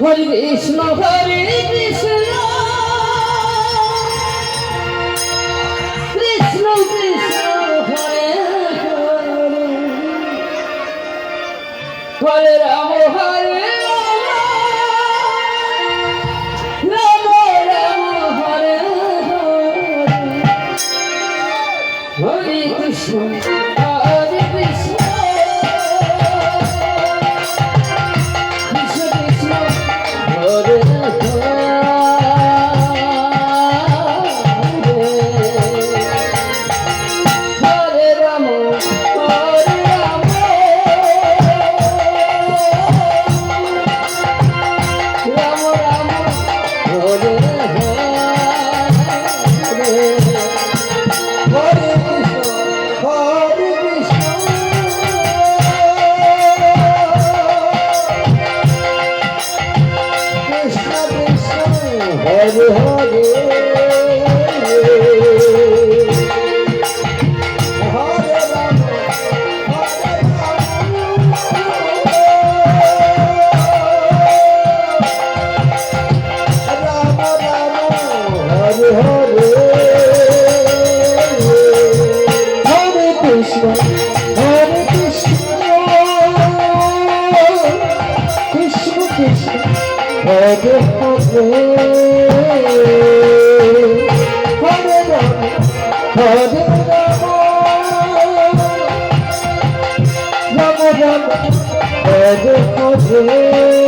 হরে কৃষ্ণ হরে কৃষ্ণ। কৃষ্ণ কৃষ্ণ হরে হরে। রাম হরে Hare Krishna Oh, oh, oh, oh. ভেদ খোঁজে